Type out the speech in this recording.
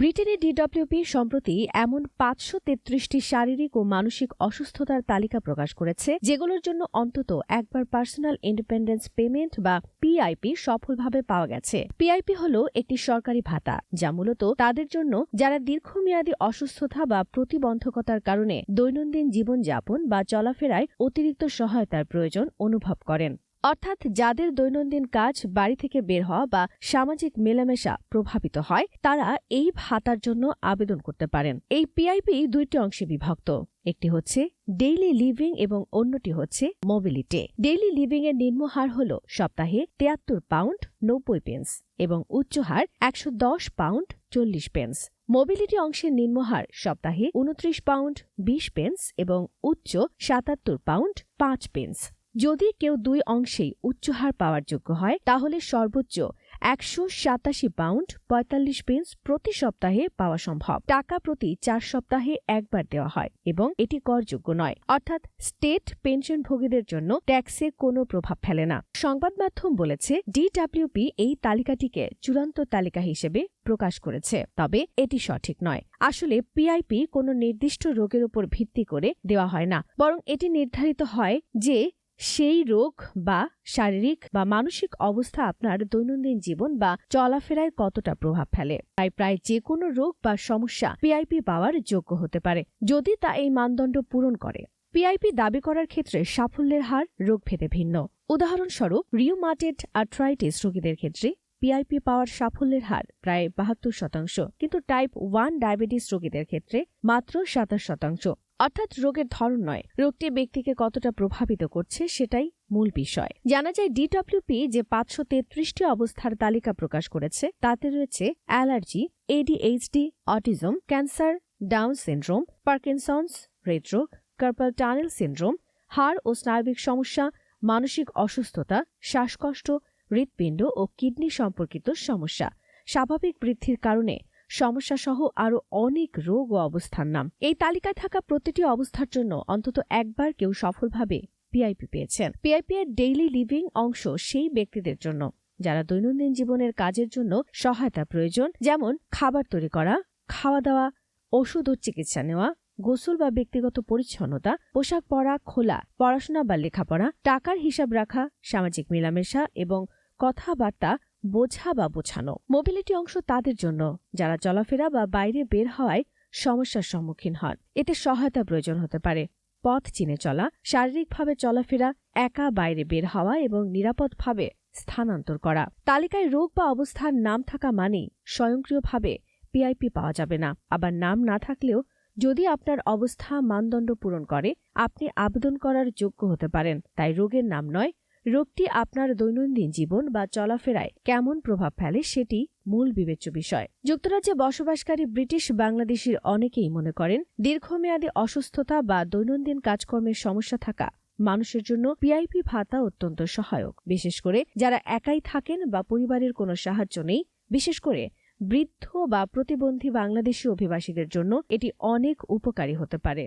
ব্রিটেনে ডিডব্লিউপি সম্প্রতি এমন পাঁচশো তেত্রিশটি শারীরিক ও মানসিক অসুস্থতার তালিকা প্রকাশ করেছে, যেগুলোর জন্য অন্তত একবার পার্সোনাল ইন্ডিপেন্ডেন্স পেমেন্ট বা পিআইপি সফলভাবে পাওয়া গেছে। পিআইপি হল একটি সরকারি ভাতা, যা মূলত তাদের জন্য যারা দীর্ঘমেয়াদী অসুস্থতা বা প্রতিবন্ধকতার কারণে দৈনন্দিন জীবনযাপন বা চলাফেরায় অতিরিক্ত সহায়তার প্রয়োজন অনুভব করেন। অর্থাৎ যাদের দৈনন্দিন কাজ বাড়ি থেকে বের হওয়া বা সামাজিক মেলামেশা প্রভাবিত হয়, তারা এই ভাতার জন্য আবেদন করতে পারেন। এই পিআইপি দুইটি অংশে বিভক্ত। একটি হচ্ছে ডেইলি লিভিং এবং অন্যটি হচ্ছে মোবিলিটি। ডেইলি লিভিং এর নিম্ন হার হল সপ্তাহে তিয়াত্তর পাউন্ড নব্বই পেন্স এবং উচ্চ হার একশো দশ পাউন্ড চল্লিশ পেন্স। মোবিলিটি অংশের নিম্নহার সপ্তাহে উনত্রিশ পাউন্ড বিশ পেন্স এবং উচ্চ সাতাত্তর পাউন্ড পাঁচ পেন্স। যদি কেউ দুই অংশেই উচ্চ হার পাওয়ার যোগ্য হয়, তাহলে সর্বোচ্চ একশো সাতাশি পাউন্ড পঁয়তাল্লিশ পেন্স প্রতি সপ্তাহে পাওয়া সম্ভব। টাকা প্রতি চার সপ্তাহে একবার দেওয়া হয় এবং এটি করযোগ্য নয়। অর্থাৎ স্টেট পেনশনভোগীদের জন্য ট্যাক্সে কোনো প্রভাব ফেলে না। সংবাদ মাধ্যম বলেছে ডিডাব্লিউপি এই তালিকাটিকে চূড়ান্ত তালিকা হিসেবে প্রকাশ করেছে, তবে এটি সঠিক নয়। আসলে পিআইপি কোনো নির্দিষ্ট রোগের উপর ভিত্তি করে দেওয়া হয় না, বরং এটি নির্ধারিত হয় যে সেই রোগ বা শারীরিক বা মানসিক অবস্থা আপনার দৈনন্দিন জীবন বা চলাফেরায় কতটা প্রভাব ফেলে। তাই প্রায় যে কোনো রোগ বা সমস্যা পিআইপি পাওয়ার যোগ্য হতে পারে। যদি তা এই মানদণ্ড পূরণ করে। পিআইপি দাবি করার ক্ষেত্রে সাফল্যের হার রোগভেদে ভিন্ন। উদাহরণস্বরূপ রিউমাটেড আর্থ্রাইটিস রোগীদের ক্ষেত্রে পিআইপি পাওয়ার সাফল্যের হার প্রায় বাহাত্তর শতাংশ। কিন্তু টাইপ ওয়ান ডায়াবেটিস রোগীদের ক্ষেত্রে মাত্র সাতাশ শতাংশ। অর্থাৎ রোগের ধরন নয়। রোগটি ব্যক্তিকে কতটা প্রভাবিত করছে সেটাই মূল বিষয়। জানা যায় ডিডব্লিউপি যে পাঁচশো তেত্রিশটি অবস্থার তালিকা প্রকাশ করেছে, তাতে রয়েছে allergy, ADHD, autism, cancer, down syndrome, Parkinson's, হৃদরোগ, কার্পাল টানেল সিন্ড্রোম, হাড় ও স্নায়বিক সমস্যা, মানসিক অসুস্থতা, শ্বাসকষ্ট, হৃৎপিণ্ড ও কিডনি সম্পর্কিত সমস্যা। স্বাভাবিক বৃদ্ধির কারণে সমস্যাসহ আরও অনেক রোগ ও অবস্থার নাম। এই তালিকায় থাকা প্রতিটি অবস্থার জন্য অন্তত একবার কেউ সফলভাবে পিআইপি পেয়েছেন। পিআইপি এর ডেইলি লিভিং অংশ সেই ব্যক্তিদের জন্য, যারা দৈনন্দিন জীবনের কাজের জন্য সহায়তা প্রয়োজন, যেমন খাবার তৈরি করা খাওয়া দাওয়া ওষুধ ও চিকিৎসা নেওয়া, গোসল বা ব্যক্তিগত পরিচ্ছন্নতা, পোশাক পরা, খোলা, পড়াশোনা বা লেখাপড়া, টাকার হিসাব রাখা, সামাজিক মেলামেশা এবং কথাবার্তা বোঝা বা বোঝানো। মোবিলিটি অংশ তাদের জন্য, যারা চলাফেরা বা বাইরে বের হওয়ায় সমস্যার সম্মুখীন হন। এতে সহায়তা প্রয়োজন হতে পারে। পথ চিনে চলা, শারীরিকভাবে চলাফেরা, একা বাইরে বের হওয়া এবং নিরাপদভাবে স্থানান্তর করা। তালিকায় রোগ বা অবস্থার নাম থাকা মানেই স্বয়ংক্রিয়ভাবে পিআইপি পাওয়া যাবে না। আবার নাম না থাকলেও যদি আপনার অবস্থা মানদণ্ড পূরণ করে, আপনি আবেদন করার যোগ্য হতে পারেন। তাই রোগের নাম নয় রোগটি আপনার দৈনন্দিন জীবন বা চলাফেরায় কেমন প্রভাব ফেলে সেটি মূল বিবেচ্য বিষয়। যুক্তরাজ্যে বসবাসকারী ব্রিটিশ বাংলাদেশির অনেকেই মনে করেন, দীর্ঘমেয়াদী অসুস্থতা বা দৈনন্দিন কাজকর্মের সমস্যা থাকা মানুষের জন্য পিআইপি ভাতা অত্যন্ত সহায়ক। বিশেষ করে যারা একাই থাকেন বা পরিবারের কোনো সাহায্য নেই, বিশেষ করে বৃদ্ধ বা প্রতিবন্ধী বাংলাদেশি অভিবাসীদের জন্য এটি অনেক উপকারী হতে পারে।